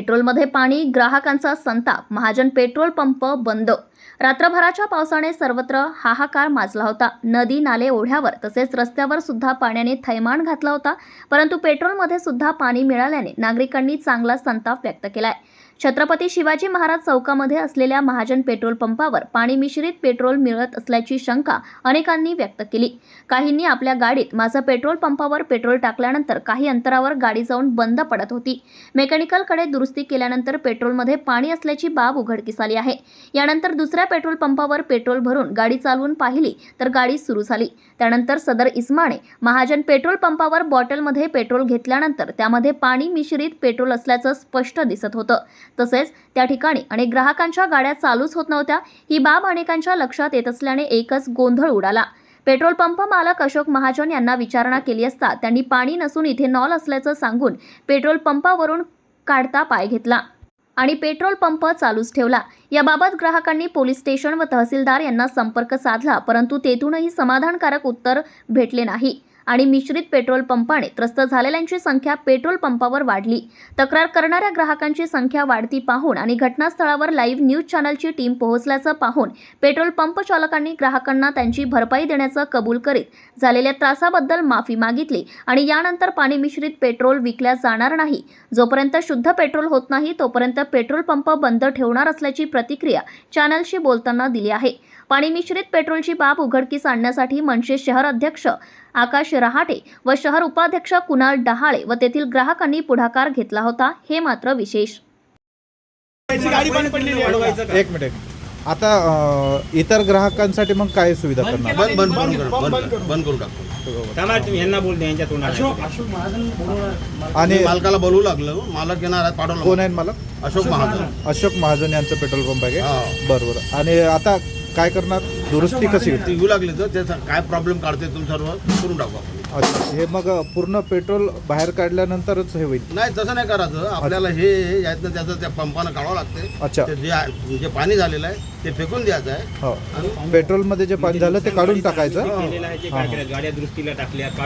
पेट्रोलमध्ये पाणी ग्राहकांचा संताप महाजन पेट्रोल पंप बंद. रात्रभराच्या पावसाने सर्वत्र हाहाकार माजला होता. नदी नाले ओढ्यावर तसेच रस्त्यावर सुद्धा पाण्याने थैमान घातला होता. परंतु पेट्रोलमध्ये सुद्धा पाणी मिळाल्याने नागरिकांनी चांगला संताप व्यक्त केलाय. छत्रपती शिवाजी महाराज चौकामध्ये असलेल्या महाजन पेट्रोल पंपावर पाणी मिश्रित पेट्रोल मिळत असल्याची शंका अनेकांनी व्यक्त केली. काहींनी आपल्या गाडीत माझं पेट्रोल पंपावर पेट्रोल टाकल्यानंतर काही अंतरावर गाडी जाऊन बंद पडत होती. मेकॅनिकलकडे दुरुस्ती केल्यानंतर पेट्रोलमध्ये पाणी असल्याची बाब उघडकीस आली आहे. यानंतर दुसऱ्या पेट्रोल पंपावर पेट्रोल भरून गाडी चालवून पाहिली तर गाडी सुरू झाली. त्यानंतर सदर इस्माने महाजन पेट्रोल पंपावर बॉटलमध्ये पेट्रोल घेतल्यानंतर त्यामध्ये पाणी मिश्रित पेट्रोल असल्याचं स्पष्ट दिसत होतं. तसेच त्या ठिकाणी अनेक ग्राहकांच्या गाड्या चालूच होत नव्हत्या. ही बाब अनेकांच्या लक्षात येत असल्याने एकच गोंधळ उडाला. पेट्रोल पंप मालक अशोक महाजन यांना विचारणा केली असता त्यांनी पाणी नसून इथेनॉल असल्याचं सांगून पेट्रोल पंपावरून काढता पाय घेतला आणि पेट्रोल पंप चालूच ठेवला. याबाबत ग्राहकांनी पोलीस स्टेशन व तहसीलदार यांना संपर्क साधला परंतु तेथूनही समाधानकारक उत्तर भेटले नाही. आणि मिश्रित पेट्रोल पंपाने त्रस्त झालेल्यांची संख्या पेट्रोल पंपावर वाढली. तक्रार करणाऱ्या ग्राहकांची संख्या वाढती पाहून आणि घटनास्थळावर लाईव्ह न्यूज चॅनलची टीम पोहोचल्याचं पाहून पेट्रोल पंप चालकांनी ग्राहकांना त्यांची भरपाई देण्याचं कबूल करीत झालेल्या त्रासाबद्दल माफी मागितली आणि यानंतर पाणी मिश्रित पेट्रोल विकल्या जाणार नाही. जोपर्यंत शुद्ध पेट्रोल होत नाही तोपर्यंत पेट्रोल पंप बंद ठेवणार असल्याची प्रतिक्रिया चॅनलशी बोलताना दिली आहे. पाणी मिश्रित पेट्रोलची बाब उघडकीस आणण्यासाठी मनसे शहर अध्यक्ष आकाश रहाटे व शहर उपाध्यक्ष कुणाल डहाळे व तेथील ग्राहकांनी पुढाकार घेतला होता हे मात्र विशेष. बंद आहे. एक मिनिट आता अं, इतर ग्राहकांसाठी मग काय सुविधा बंद करणार. बंद बंद बंद बंद करू करू. बंद टाकतो थांबा तुम्ही यांना बोल द्या यांच्या बोलवणार. आणि मी मालकाला बोलवू लागलो. मालक येणार आहेत कोण पाठवलं आहेत मला अशोक महाजन. अशोक महाजन यांचं पेट्रोल पंप आहे. हा. बरोबर आणि आता काय करणार? दुरुस्ती कशी ती होती? येऊ लागली तर त्याचा काय प्रॉब्लेम काढते तुम्ही सर्व करून टाकू आपण. अच्छा हे मग पूर्ण पेट्रोल बाहेर काढल्यानंतरच हे होईल. नाही तसं नाही करायचं. आपल्याला हे यातनं त्याचं त्या पंपानं काढावं लागते अच्छा. ते जे आहे- जे पाणी झालेलं आहे ते फेकून द्यायचं आहे. हो. पेट्रोलमध्ये जे पाणी झालं ते काढून टाकायचं. केलेलं आहे ते काय केलं गाड्या दुरुस्तीला टाकल्या